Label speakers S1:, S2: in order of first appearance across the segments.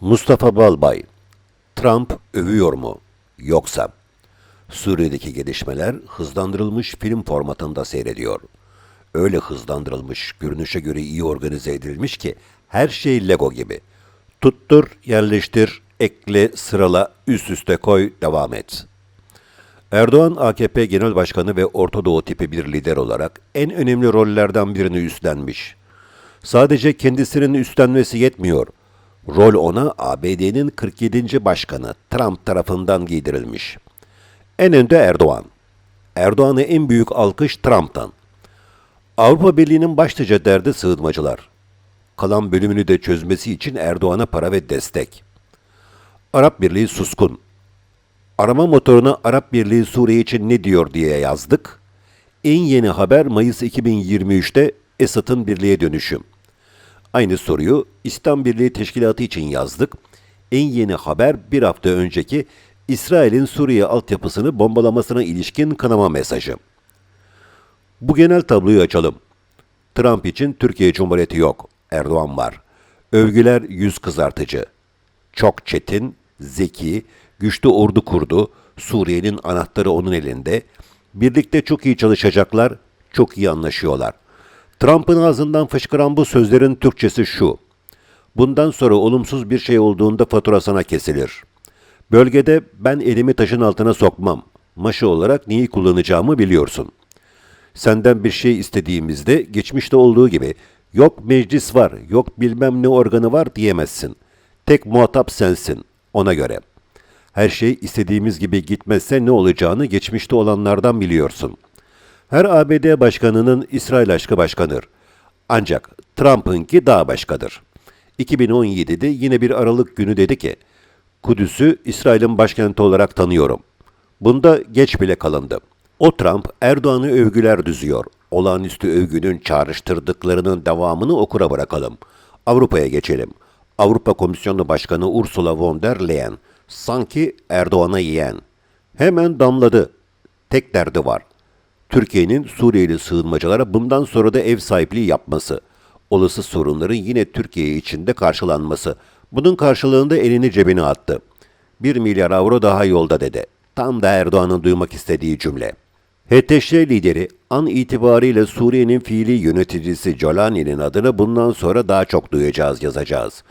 S1: Mustafa Balbay, Trump övüyor mu? Yoksa? Suriye'deki gelişmeler hızlandırılmış film formatında seyrediyor. Öyle hızlandırılmış, görünüşe göre iyi organize edilmiş ki her şey Lego gibi. Tuttur, yerleştir, ekle, sırala, üst üste koy, devam et. Erdoğan AKP Genel Başkanı ve Orta Doğu tipi bir lider olarak en önemli rollerden birini üstlenmiş. Sadece kendisinin üstlenmesi yetmiyor. Rol ona ABD'nin 47. başkanı Trump tarafından giydirilmiş. En önde Erdoğan. Erdoğan'a en büyük alkış Trump'tan. Avrupa Birliği'nin başlıca derdi sığınmacılar. Kalan bölümünü de çözmesi için Erdoğan'a para ve destek. Arap Birliği suskun. Arama motoruna Arap Birliği Suriye için ne diyor diye yazdık. En yeni haber Mayıs 2023'te Esad'ın birliğe dönüşüm. Aynı soruyu İslam Birliği Teşkilatı için yazdık. En yeni haber bir hafta önceki İsrail'in Suriye altyapısını bombalamasına ilişkin kanama mesajı. Bu genel tabloyu açalım. Trump için Türkiye Cumhuriyeti yok. Erdoğan var. Övgüler yüz kızartıcı. Çok çetin, zeki, güçlü ordu kurdu. Suriye'nin anahtarı onun elinde. Birlikte çok iyi çalışacaklar, çok iyi anlaşıyorlar. Trump'ın ağzından fışkıran bu sözlerin Türkçesi şu. Bundan sonra olumsuz bir şey olduğunda fatura sana kesilir. Bölgede ben elimi taşın altına sokmam. Maşı olarak neyi kullanacağımı biliyorsun. Senden bir şey istediğimizde geçmişte olduğu gibi yok meclis var, yok bilmem ne organı var diyemezsin. Tek muhatap sensin ona göre. Her şey istediğimiz gibi gitmezse ne olacağını geçmişte olanlardan biliyorsun. Her ABD başkanının İsrail aşkı başkanır. Ancak Trump'ınki daha başkadır. 2017'de yine bir Aralık günü dedi ki, Kudüs'ü İsrail'in başkenti olarak tanıyorum. Bunda geç bile kalındı. O Trump Erdoğan'ı övgüler düzüyor. Olağanüstü övgünün çağrıştırdıklarının devamını okura bırakalım. Avrupa'ya geçelim. Avrupa Komisyonu Başkanı Ursula von der Leyen sanki Erdoğan'a yiyen. Hemen damladı. Tek derdi var. Türkiye'nin Suriyeli sığınmacılara bundan sonra da ev sahipliği yapması. Olası sorunların yine Türkiye içinde karşılanması. Bunun karşılığında elini cebine attı. 1 milyar avro daha yolda dedi. Tam da Erdoğan'ın duymak istediği cümle. HTŞ lideri an itibariyle Suriye'nin fiili yöneticisi Jolani'nin adını bundan sonra daha çok duyacağız yazacağız.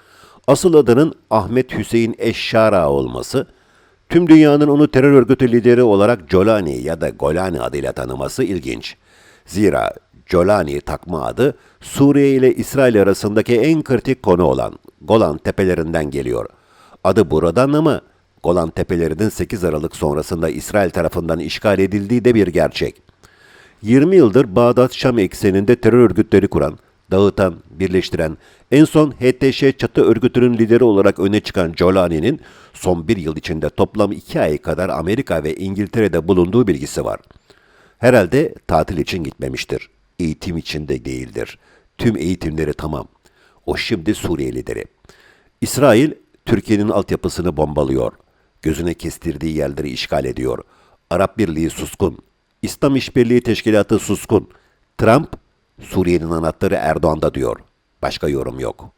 S1: Asıl adının Ahmet Hüseyin Eşşara olması, tüm dünyanın onu terör örgütü lideri olarak Jolani ya da Golani adıyla tanıması ilginç. Zira Jolani takma adı Suriye ile İsrail arasındaki en kritik konu olan Golan tepelerinden geliyor. Adı buradan ama Golan tepelerinin 8 Aralık sonrasında İsrail tarafından işgal edildiği de bir gerçek. 20 yıldır Bağdat-Şam ekseninde terör örgütleri kuran, dağıtan, birleştiren, en son HTŞ çatı örgütünün lideri olarak öne çıkan Jolani'nin son bir yıl içinde toplam iki ay kadar Amerika ve İngiltere'de bulunduğu bilgisi var. Herhalde tatil için gitmemiştir. Eğitim için de değildir. Tüm eğitimleri tamam. O şimdi Suriye lideri. İsrail, Türkiye'nin altyapısını bombalıyor. Gözüne kestirdiği yerleri işgal ediyor. Arap Birliği suskun. İslam İşbirliği Teşkilatı suskun. Trump, Suriye'nin anahtarı Erdoğan'da diyor. Başka yorum yok.